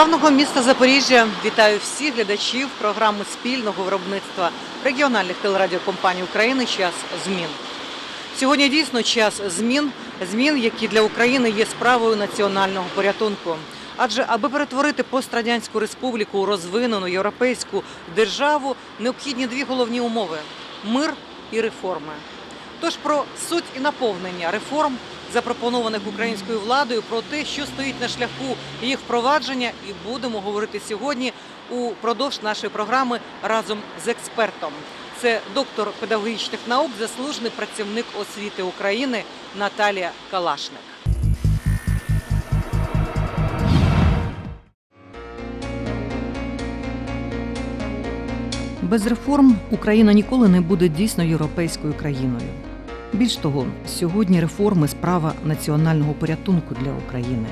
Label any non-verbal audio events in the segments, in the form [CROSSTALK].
славного міста Запоріжжя вітаю всіх глядачів програми спільного виробництва регіональних телерадіокомпаній України Час змін. Сьогодні дійсно час змін, змін, які для України є справою національного порятунку. Адже аби перетворити пострадянську республіку у розвинену європейську державу, необхідні дві головні умови мир і реформи. Тож про суть і наповнення реформ, запропонованих українською владою, про те, що стоїть на шляху їх впровадження, і будемо говорити сьогодні упродовж нашої програми разом з експертом. Це доктор педагогічних наук, заслужений працівник освіти України Наталія Калашник. Без реформ Україна ніколи не буде дійсно європейською країною. Більш того, сьогодні реформи справа національного порятунку для України.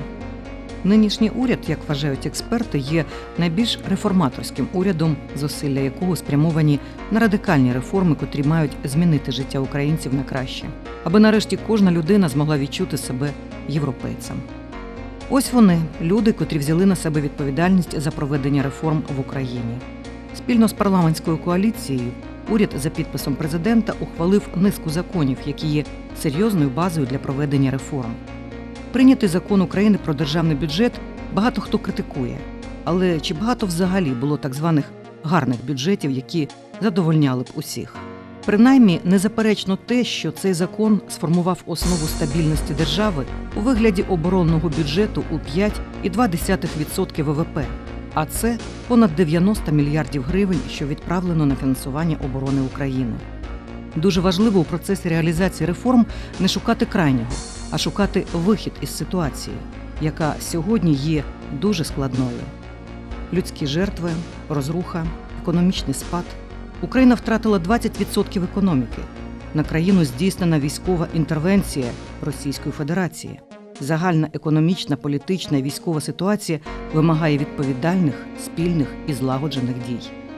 Нинішній уряд, як вважають експерти, є найбільш реформаторським урядом, зусилля якого спрямовані на радикальні реформи, котрі мають змінити життя українців на краще, аби нарешті кожна людина змогла відчути себе європейцем. Ось вони, люди, котрі взяли на себе відповідальність за проведення реформ в Україні. Спільно з парламентською коаліцією уряд за підписом президента ухвалив низку законів, які є серйозною базою для проведення реформ. Прийнятий закон України про державний бюджет багато хто критикує. Але чи багато взагалі було так званих гарних бюджетів, які задовольняли б усіх? Принаймні, незаперечно те, що цей закон сформував основу стабільності держави у вигляді оборонного бюджету у 5,2% ВВП, а це понад 90 мільярдів гривень, що відправлено на фінансування оборони України. Дуже важливо у процесі реалізації реформ не шукати крайнього, а шукати вихід із ситуації, яка сьогодні є дуже складною. Людські жертви, розруха, економічний спад. Україна втратила 20% економіки. На країну здійснена військова інтервенція Російської Федерації. Загальна економічна, політична і військова ситуація вимагає відповідальних, спільних і злагоджених дій.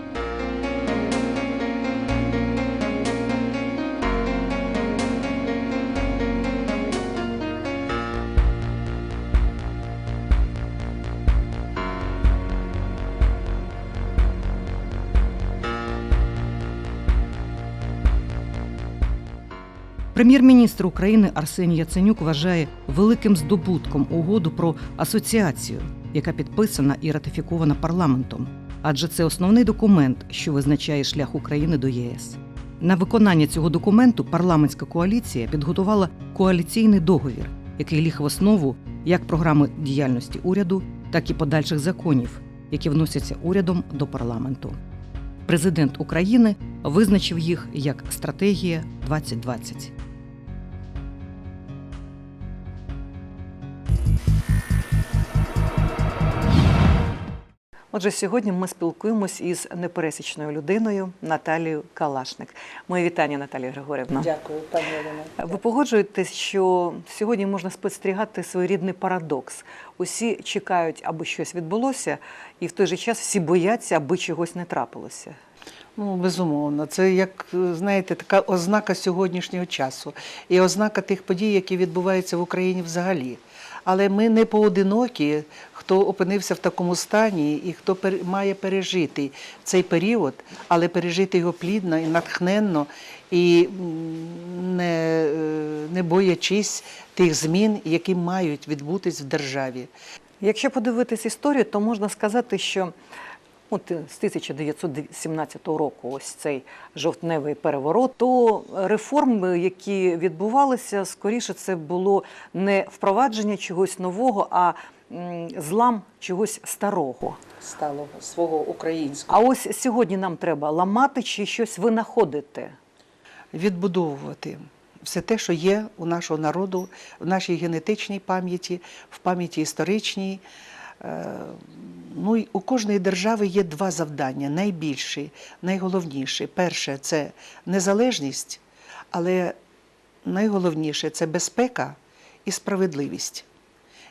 Прем'єр-міністр України Арсеній Яценюк вважає великим здобутком угоду про асоціацію, яка підписана і ратифікована парламентом, адже це основний документ, що визначає шлях України до ЄС. На виконання цього документу парламентська коаліція підготувала коаліційний договір, який ліг в основу як програми діяльності уряду, так і подальших законів, які вносяться урядом до парламенту. Президент України визначив їх як стратегія 2020. Отже, сьогодні ми спілкуємось із непересічною людиною Наталією Калашник. Моє вітання, Наталія Григорівна. Дякую, пані Олена. Ви погоджуєтесь, що сьогодні можна спостерігати своєрідний парадокс. Усі чекають, аби щось відбулося, і в той же час всі бояться, аби чогось не трапилося. Ну, безумовно, це як знаєте, така ознака сьогоднішнього часу і ознака тих подій, які відбуваються в Україні взагалі. Але ми не поодинокі, хто опинився в такому стані і хто має пережити цей період, але пережити його плідно і натхненно, і не, е, не боячись тих змін, які мають відбутись в державі. Якщо подивитись історію, то можна сказати, що от з 1917 року ось цей жовтневий переворот, то реформи, які відбувалися, скоріше це було не впровадження чогось нового, а злам чогось старого. Стало свого українського. А ось сьогодні нам треба ламати чи щось винаходити. відбудовувати все те, що є у нашого народу, в нашій генетичній пам'яті, в пам'яті історичній. Е, Ну, у кожної держави є два завдання: найбільші, найголовніші. Перше це незалежність, але найголовніше це безпека і справедливість.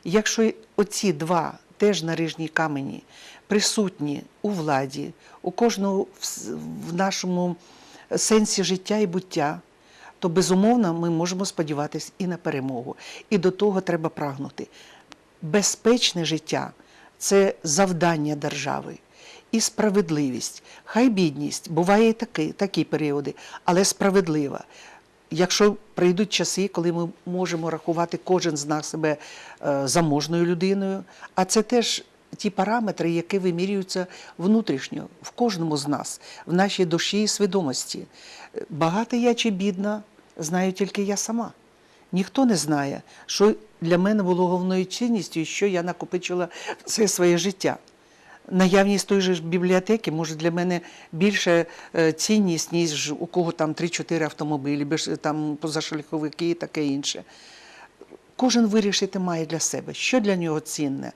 Якщо оці два теж нарижні камені присутні у владі, у кожного в нашому сенсі життя і буття, то безумовно ми можемо сподіватися і на перемогу. І до того треба прагнути. Безпечне життя це завдання держави. І справедливість. Хай бідність, буває і такі, такі періоди, але справедлива. Якщо прийдуть часи, коли ми можемо рахувати кожен з нас себе е, заможною людиною, а це теж ті параметри, які вимірюються внутрішньо в кожному з нас, в нашій душі і свідомості. Е, Багата я чи бідна, знаю тільки я сама. Ніхто не знає, що для мене було головною цінністю що я накопичила все своє життя. Наявність тої ж бібліотеки може для мене більше е, цінність, ніж у кого там 3-4 автомобілі, там позашляховики і таке інше. Кожен вирішити має для себе, що для нього цінне.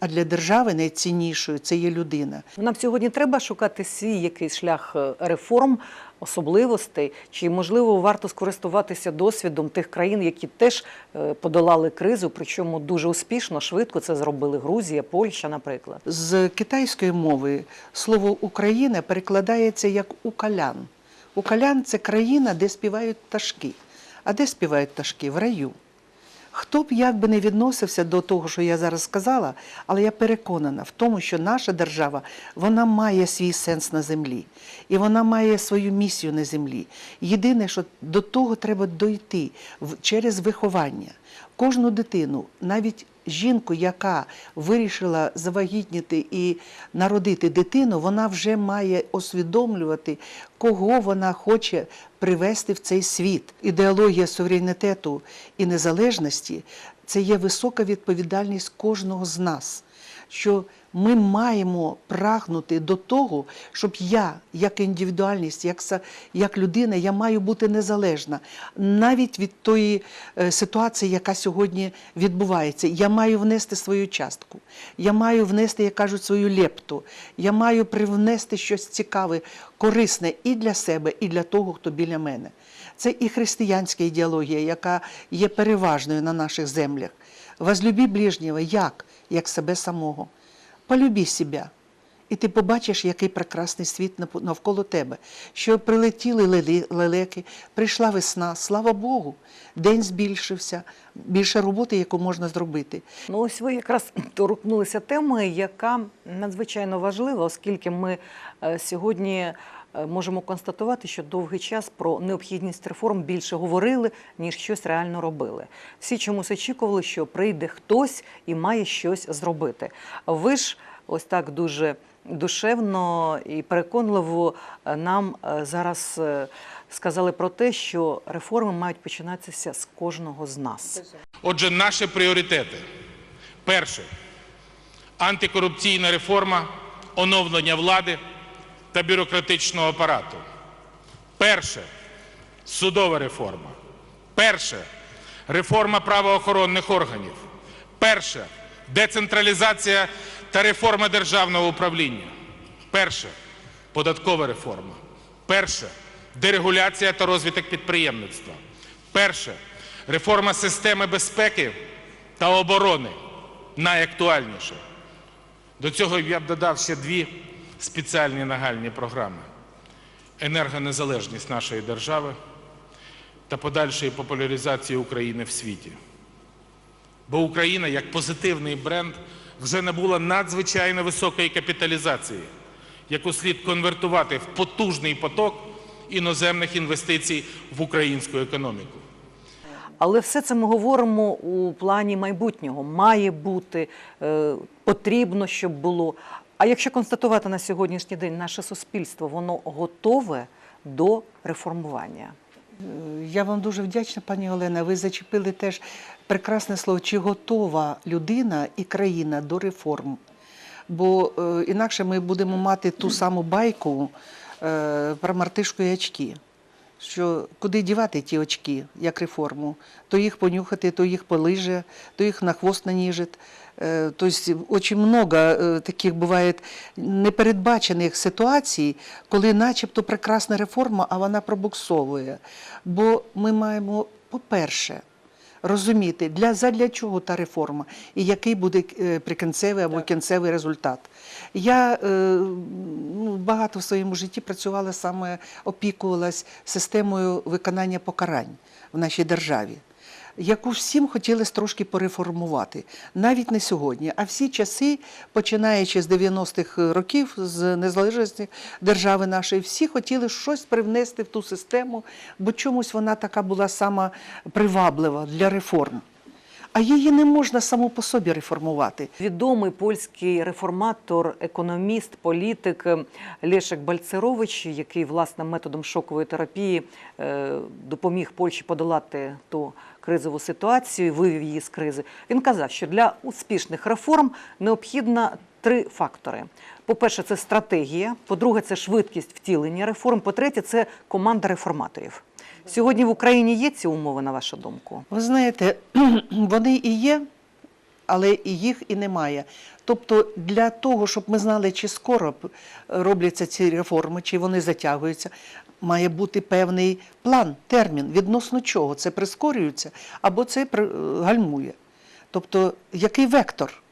А для держави найціннішою це є людина. Нам сьогодні треба шукати свій якийсь шлях е, реформ, особливостей, чи можливо варто скористуватися досвідом тих країн, які теж е, подолали кризу, причому дуже успішно, швидко це зробили Грузія, Польща, наприклад. З китайської мови слово Україна перекладається як укалян. Укалян це країна, де співають пташки. А де співають пташки? В раю. Хто б як би не відносився до того, що я зараз сказала, але я переконана в тому, що наша держава вона має свій сенс на землі, і вона має свою місію на землі. Єдине, що до того треба дойти через виховання. Кожну дитину, навіть жінку, яка вирішила завагітніти і народити дитину, вона вже має усвідомлювати, кого вона хоче привести в цей світ. Ідеологія суверенітету і незалежності це є висока відповідальність кожного з нас. Що ми маємо прагнути до того, щоб я, як індивідуальність, як, як людина, я маю бути незалежна навіть від тої е, ситуації, яка сьогодні відбувається. Я маю внести свою частку. Я маю внести, як кажуть, свою лепту. Я маю привнести щось цікаве, корисне і для себе, і для того, хто біля мене. Це і християнська ідеологія, яка є переважною на наших землях. Возлюби ближнього як? Як себе самого. Полюби себе. І ти побачиш, який прекрасний світ нав- навколо тебе. Що прилетіли леле- лелеки, прийшла весна, слава Богу, день збільшився, більше роботи, яку можна зробити. Ну, ось ви якраз [CLEARS THROAT] торкнулися теми, яка надзвичайно важлива, оскільки ми е, сьогодні можемо констатувати, що довгий час про необхідність реформ більше говорили, ніж щось реально робили. Всі чомусь очікували, що прийде хтось і має щось зробити. Ви ж ось так дуже душевно і переконливо е, нам е, зараз е, сказали про те, що реформи мають починатися з кожного з нас. Отже, наші пріоритети. Перше антикорупційна реформа, оновлення влади та бюрократичного апарату. Перше судова реформа. Перше реформа правоохоронних органів. Перше децентралізація та реформа державного управління. Перше податкова реформа. Перше дерегуляція та розвиток підприємництва. Перше реформа системи безпеки та оборони. Найактуальніше. До цього я б додав ще дві спеціальні нагальні програми: енергонезалежність нашої держави та подальшої популяризації України в світі. Бо Україна як позитивний бренд вже набула надзвичайно високої капіталізації, яку слід конвертувати в потужний поток іноземних інвестицій в українську економіку. Але все це ми говоримо у плані майбутнього. Має бути, е, потрібно, щоб було. А якщо констатувати на сьогоднішній день наше суспільство, воно готове до реформування. Я вам дуже вдячна, пані Олена. Ви зачепили теж прекрасне слово, чи готова людина і країна до реформ. Бо е, інакше ми будемо мати ту саму байку е, про мартишку і очки. Що куди дівати ті очки, як реформу? То їх понюхати, то їх полиже, то їх на хвост наніжить. Е, Тобто дуже много е, таких буває непередбачених ситуацій, коли начебто прекрасна реформа, а вона пробуксовує. Бо ми маємо, по-перше, розуміти, для, задля чого та реформа і який буде е, прикінцевий або кінцевий результат. Я е, ну, багато в своєму житті працювала саме, опікувалась системою виконання покарань в нашій державі. Яку всім хотілося трошки переформувати. Навіть не сьогодні, а всі часи, починаючи з 90-х років, з незалежності держави нашої, всі хотіли щось привнести в ту систему, бо чомусь вона така була сама приваблива для реформ. А її не можна саму по собі реформувати. Відомий польський реформатор, економіст, політик е, Лешек Бальцерович, який власне методом шокової терапії е, допоміг Польщі подолати ту кризову ситуацію, вивів її з кризи. Він казав, що для успішних реформ необхідно три фактори. По-перше, це стратегія. По-друге, це швидкість втілення реформ. По-третє, це команда реформаторів. Сьогодні в Україні є ці умови, на вашу думку? Ви знаєте, [CLEARS THROAT] вони і є, але і їх і немає. Тобто для того, щоб ми знали, чи скоро робляться ці реформи, чи вони затягуються, має бути певний план, термін, відносно чого це прискорюється або це гальмує. Тобто, який вектор?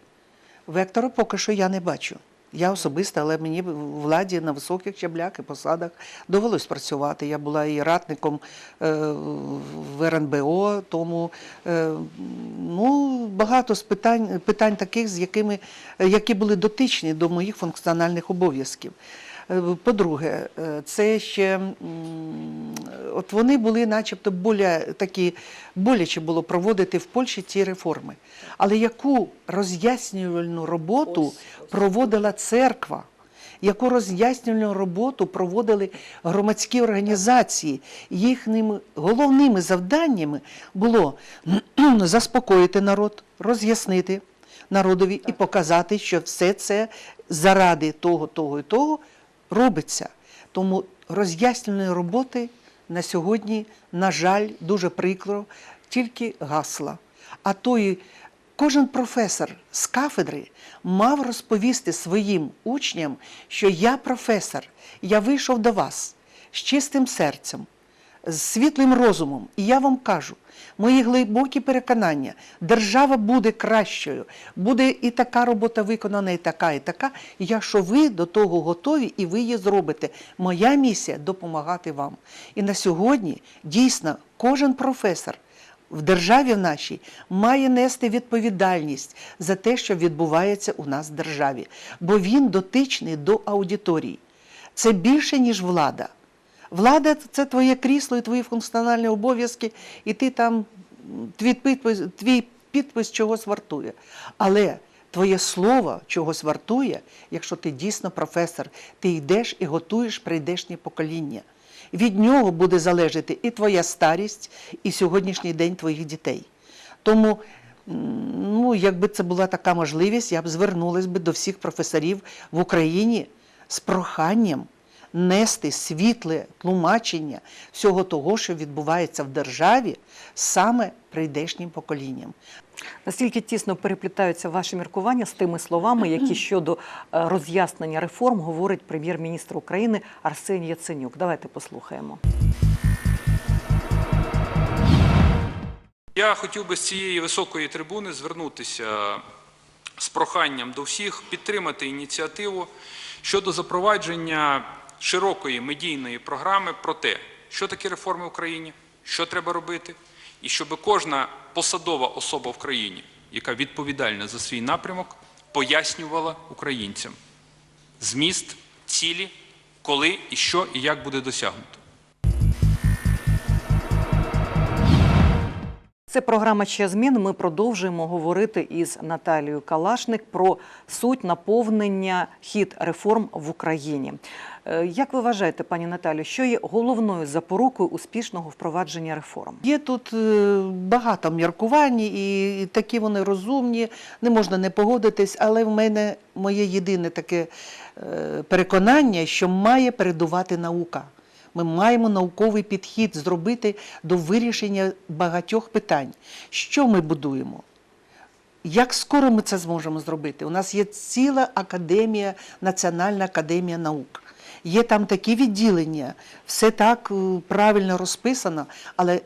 Вектора поки що я не бачу. Я особисто, але мені в владі на високих щаблях і посадах довелось працювати. Я була і радником е, в РНБО, тому е, ну, багато з питань, питань таких, з якими, які були дотичні до моїх функціональних обов'язків. Е, По-друге, е, це ще от вони були, начебто, боля, такі боляче було проводити в Польщі ці реформи. Але яку роз'яснювальну роботу проводила церква? Яку роз'яснювальну роботу проводили громадські організації? Їхніми головними завданнями було заспокоїти народ, роз'яснити народові і показати, що все це заради того, того і того робиться. Тому роз'ясненої роботи на сьогодні, на жаль, дуже прикро, тільки гасла. А тої, кожен професор з кафедри мав розповісти своїм учням, що я професор, я вийшов до вас з чистим серцем, з світлим розумом. І я вам кажу, мої глибокі переконання, держава буде кращою, буде і така робота виконана, і така, і така. Якщо ви до того готові і ви її зробите. Моя місія допомагати вам. І на сьогодні дійсно кожен професор. В державі нашій має нести відповідальність за те, що відбувається у нас в державі, бо він дотичний до аудиторії. Це більше, ніж влада. Влада це твоє крісло і твої функціональні обов'язки, і ти там твій підпис, твій підпис чогось вартує. Але твоє слово чогось вартує, якщо ти дійсно професор, ти йдеш і готуєш прийдешнє покоління. Від нього буде залежати і твоя старість, і сьогоднішній день твоїх дітей. Тому, ну, якби це була така можливість, я б звернулася до всіх професорів в Україні з проханням нести світле тлумачення всього того, що відбувається в державі, саме прийдешнім поколінням. Наскільки тісно переплітаються ваші міркування з тими словами, які [CLEARS THROAT] щодо е, роз'яснення реформ говорить прем'єр-міністр України Арсеній Яценюк? Давайте послухаємо. Я хотів би з цієї високої трибуни звернутися з проханням до всіх підтримати ініціативу щодо запровадження широкої медійної програми про те, що такі реформи в Україні, що треба робити, і щоб кожна посадова особа в країні, яка відповідальна за свій напрямок, пояснювала українцям зміст, цілі, коли і що і як буде досягнуто. Це програма «Час змін». Ми продовжуємо говорити із Наталією Калашник про суть наповнення хід реформ в Україні. Е, Як ви вважаєте, пані Наталю, що є головною запорукою успішного впровадження реформ? Є тут е, багато міркувань, і, і такі вони розумні, не можна не погодитись, але в мене моє єдине таке е, переконання, що має передувати наука. Ми маємо науковий підхід зробити до вирішення багатьох питань. Що ми будуємо? Як скоро ми це зможемо зробити? У нас є ціла академія, Національна академія наук. Є там такі відділення, все так е, правильно розписано, але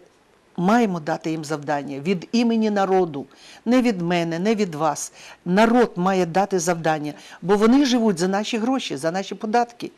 маємо дати їм завдання від імені народу, не від мене, не від вас. Народ має дати завдання, бо вони живуть за наші гроші, за наші податки.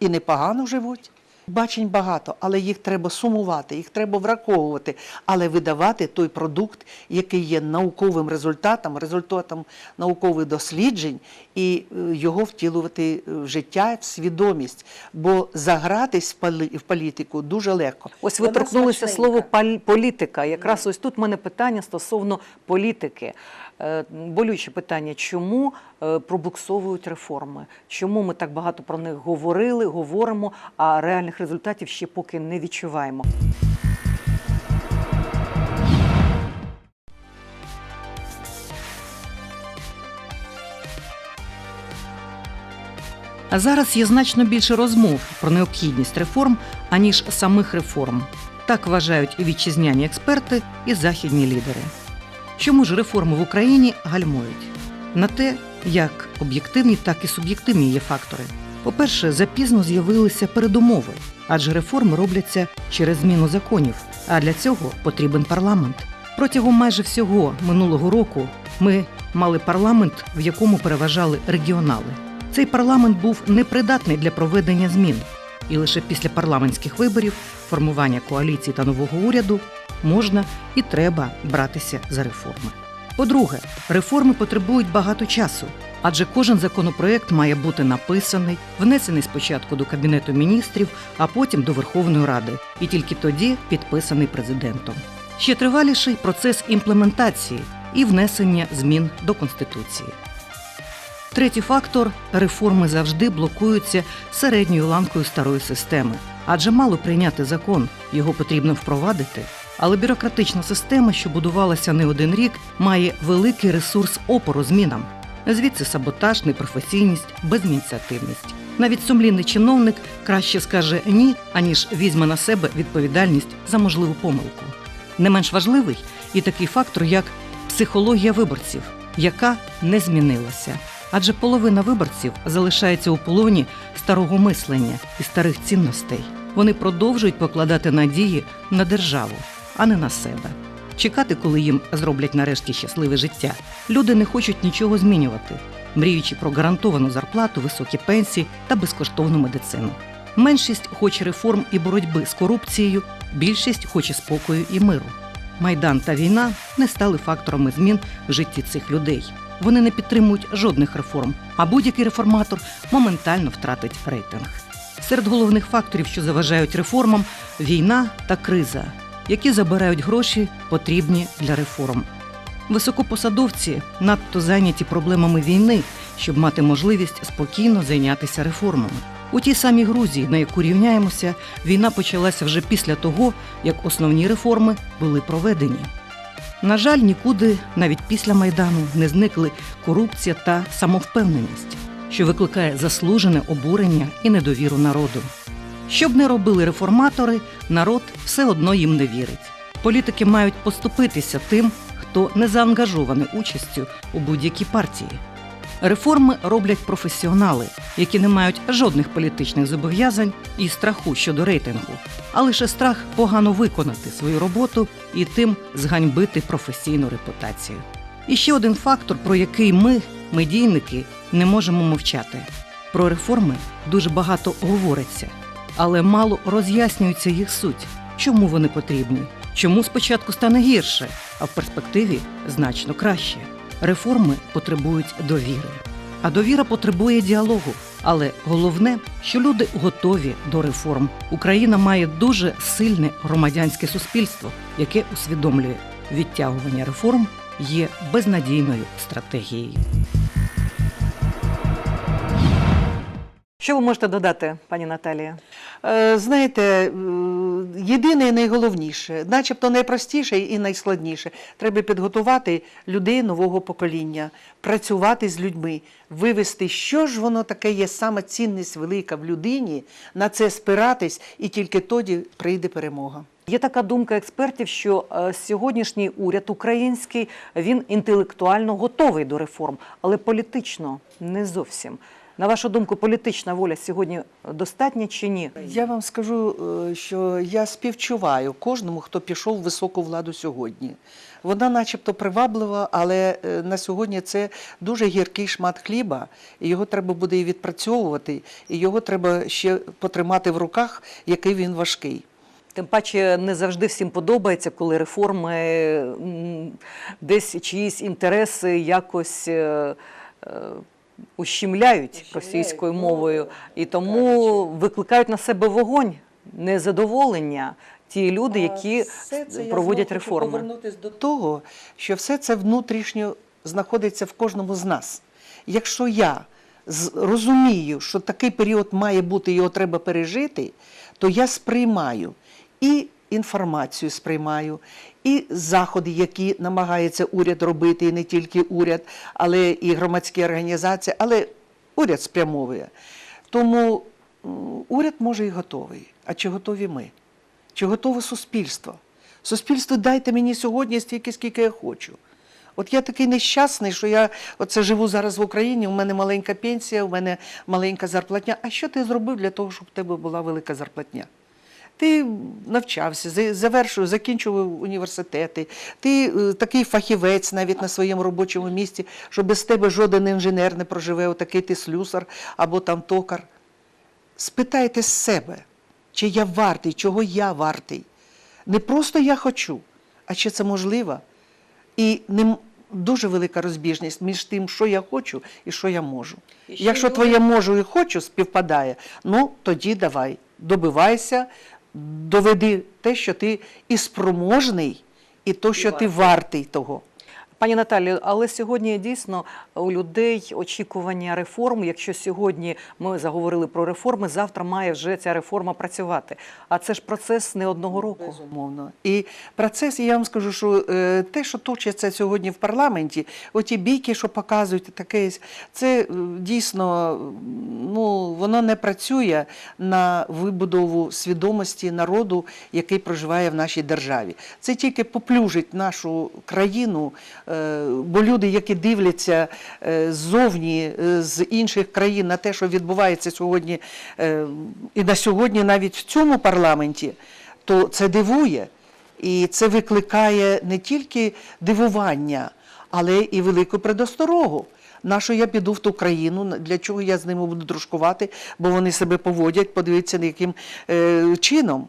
І непогано живуть. Бачень багато, але їх треба сумувати, їх треба враховувати, але видавати той продукт, який є науковим результатом, результатом наукових досліджень, і е, його втілювати в життя, в свідомість. Бо загратись в полі- в політику дуже легко. Ось ви торкнулися слово політика. Якраз ось тут в мене питання стосовно політики. Е, Болюче питання, чому е, пробуксовують реформи? Чому ми так багато про них говорили, говоримо, а реальних результатів ще поки не відчуваємо? Зараз є значно більше розмов про необхідність реформ, аніж самих реформ. Так вважають і вітчизняні експерти, і західні лідери. Чому ж реформи в Україні гальмують? На те, як об'єктивні, так і суб'єктивні є фактори. По-перше, запізно з'явилися передумови, адже реформи робляться через зміну законів, а для цього потрібен парламент. Протягом майже всього минулого року ми мали парламент, в якому переважали регіонали. Цей парламент був непридатний для проведення змін, і лише після парламентських виборів, формування коаліції та нового уряду можна і треба братися за реформи. По-друге, реформи потребують багато часу, адже кожен законопроект має бути написаний, внесений спочатку до Кабінету міністрів, а потім до Верховної Ради, і тільки тоді підписаний президентом. Ще триваліший процес імплементації і внесення змін до Конституції. Третій фактор реформи завжди блокуються середньою ланкою старої системи, адже мало прийняти закон, його потрібно впровадити. Але бюрократична система, що будувалася не один рік, має великий ресурс опору змінам. Звідси саботаж, непрофесійність, безініціативність. Навіть сумлінний чиновник краще скаже ні, аніж візьме на себе відповідальність за можливу помилку. Не менш важливий і такий фактор, як психологія виборців, яка не змінилася. Адже половина виборців залишається у полоні старого мислення і старих цінностей. Вони продовжують покладати надії на державу, а не на себе. Чекати, коли їм зроблять нарешті щасливе життя. Люди не хочуть нічого змінювати, мріючи про гарантовану зарплату, високі пенсії та безкоштовну медицину. Меншість хоче реформ і боротьби з корупцією, більшість хоче спокою і миру. Майдан та війна не стали факторами змін в житті цих людей. Вони не підтримують жодних реформ, а будь-який реформатор моментально втратить рейтинг. Серед головних факторів, що заважають реформам, війна та криза, які забирають гроші, потрібні для реформ. Високопосадовці надто зайняті проблемами війни, щоб мати можливість спокійно зайнятися реформами. У тій самій Грузії, на яку рівняємося, війна почалася вже після того, як основні реформи були проведені. На жаль, нікуди навіть після майдану не зникли корупція та самовпевненість, що викликає заслужене обурення і недовіру народу. Що б не робили реформатори, народ все одно їм не вірить. Політики мають поступитися тим, хто не заангажований участю у будь-якій партії. Реформи роблять професіонали, які не мають жодних політичних зобов'язань і страху щодо рейтингу, а лише страх погано виконати свою роботу і тим зганьбити професійну репутацію. І ще один фактор, про який ми, медійники, не можемо мовчати. Про реформи дуже багато говориться, але мало роз'яснюється їх суть, чому вони потрібні, чому спочатку стане гірше, а в перспективі значно краще. Реформи потребують довіри. А довіра потребує діалогу. Але головне, що люди готові до реформ. Україна має дуже сильне громадянське суспільство, яке усвідомлює, відтягування реформ є безнадійною стратегією. Що ви можете додати, пані Наталія? Е, Знаєте, е, єдине і найголовніше, начебто найпростіше і найскладніше, треба підготувати людей нового покоління, працювати з людьми, вивести, що ж воно таке є саме цінність велика в людині, на це спиратись, і тільки тоді прийде перемога. Є така думка експертів, що е, сьогоднішній уряд український він інтелектуально готовий до реформ, але політично не зовсім. На вашу думку, політична воля сьогодні достатня чи ні? Я вам скажу, е, що я співчуваю кожному, хто пішов в високу владу сьогодні. Вона начебто приваблива, але е, на сьогодні це дуже гіркий шмат хліба, і його треба буде і відпрацьовувати, і його треба ще потримати в руках, який він важкий. Тим паче не завжди всім подобається, коли реформи десь чиїсь інтереси якось е, ущемляють російською мовою, і тому викликають на себе вогонь, незадоволення ті люди, які Все це я проводять хочу реформи. Повернутися до того, що все це внутрішньо знаходиться в кожному з нас. Якщо я розумію, що такий період має бути, його треба пережити, то я сприймаю і інформацію сприймаю, і заходи, які намагається уряд робити, і не тільки уряд, але і громадські організації, але уряд спрямовує. Тому уряд може і готовий. А чи готові ми? Чи готове суспільство? Суспільство дайте мені сьогодні стільки, скільки я хочу. От я такий нещасний, що я оце живу зараз в Україні, у мене маленька пенсія, у мене маленька зарплатня. А що ти зробив для того, щоб в тебе була велика зарплатня? Ти навчався, за- завершив, закінчував університети, ти е, такий фахівець навіть на своєму робочому місці, що без тебе жоден інженер не проживе, отакий ти слюсар або там токар. Спитайте з себе, чи я вартий, чого я вартий. Не просто я хочу, а чи це можливо. І не дуже велика розбіжність між тим, що я хочу і що я можу. Якщо твоє можу і хочу співпадає, ну тоді давай, добивайся, доведи те, що ти і спроможний, і то, що ти вартий того. Пані Наталі, але сьогодні дійсно у людей очікування реформ. Якщо сьогодні ми заговорили про реформи, завтра має вже ця реформа працювати. А це ж процес не одного року. Безумовно. І процес, я вам скажу, що е, те, що точиться сьогодні в парламенті, оті бійки, що показують, таке, це е, дійсно ну, воно не працює на вибудову свідомості народу, який проживає в нашій державі. Це тільки поплюжить нашу країну, е, бо люди, які дивляться е, ззовні е, з інших країн на те, що відбувається сьогодні, е, і на сьогодні навіть в цьому парламенті, то це дивує. І це викликає не тільки дивування, але і велику предосторогу. На що я піду в ту країну, для чого я з ними буду дружкувати, бо вони себе поводять, подивіться, яким е, чином.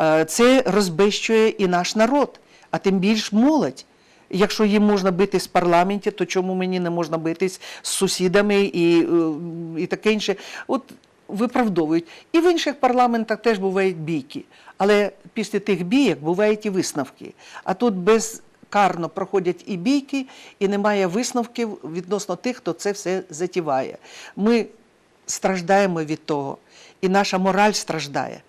Е, це розбещує і наш народ, а тим більш молодь. Якщо їм можна битись в парламенті, то чому мені не можна битись з сусідами і, е, і таке інше? От виправдовують. І в інших парламентах теж бувають бійки. Але після тих бійок бувають і висновки. А тут безкарно проходять і бійки, і немає висновків відносно тих, хто це все затіває. Ми страждаємо від того, і наша мораль страждає.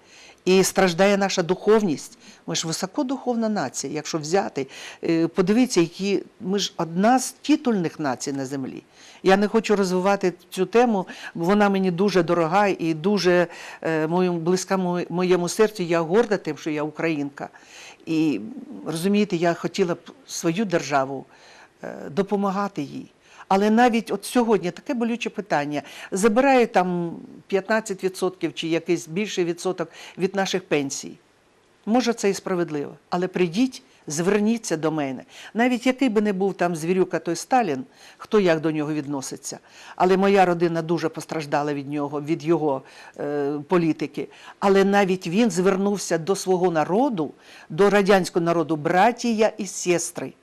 І страждає наша духовність. Ми ж високодуховна нація, якщо взяти. Е, Подивіться, які ми ж одна з титульних націй на землі. Я не хочу розвивати цю тему, бо вона мені дуже дорога і дуже е, моєму, близька моєму серцю. Я горда тим, що я українка. І розумієте, я хотіла б свою державу е, допомагати їй. Але навіть от сьогодні таке болюче питання. Забирає там 15% чи якийсь більший відсоток від наших пенсій. Може, це і справедливо, але прийдіть, зверніться до мене. Навіть який би не був там звірюка той Сталін, хто як до нього відноситься. Але моя родина дуже постраждала від нього, від його е, політики. Але навіть він звернувся до свого народу, до радянського народу, братія і сестри.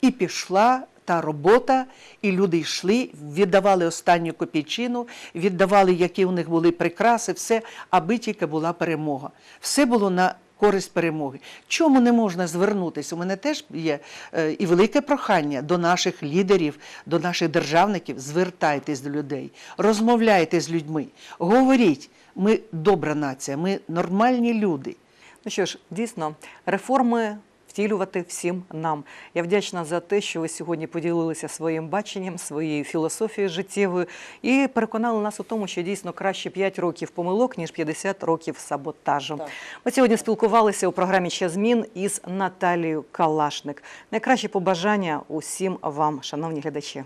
І пішла та робота, і люди йшли, віддавали останню копійчину, віддавали, які у них були прикраси, все, аби тільки була перемога. Все було на користь перемоги. Чому не можна звернутися? У мене теж є е, і велике прохання до наших лідерів, до наших державників. Звертайтесь до людей, розмовляйте з людьми, говоріть. Ми добра нація, ми нормальні люди. Ну що ж, дійсно, реформи втілювати всім нам. Я вдячна за те, що ви сьогодні поділилися своїм баченням, своєю філософією життєвою і переконали нас у тому, що дійсно краще 5 років помилок, ніж 50 років саботажу. Ми сьогодні спілкувалися у програмі «Ще змін» із Наталією Калашник. Найкращі побажання усім вам, шановні глядачі.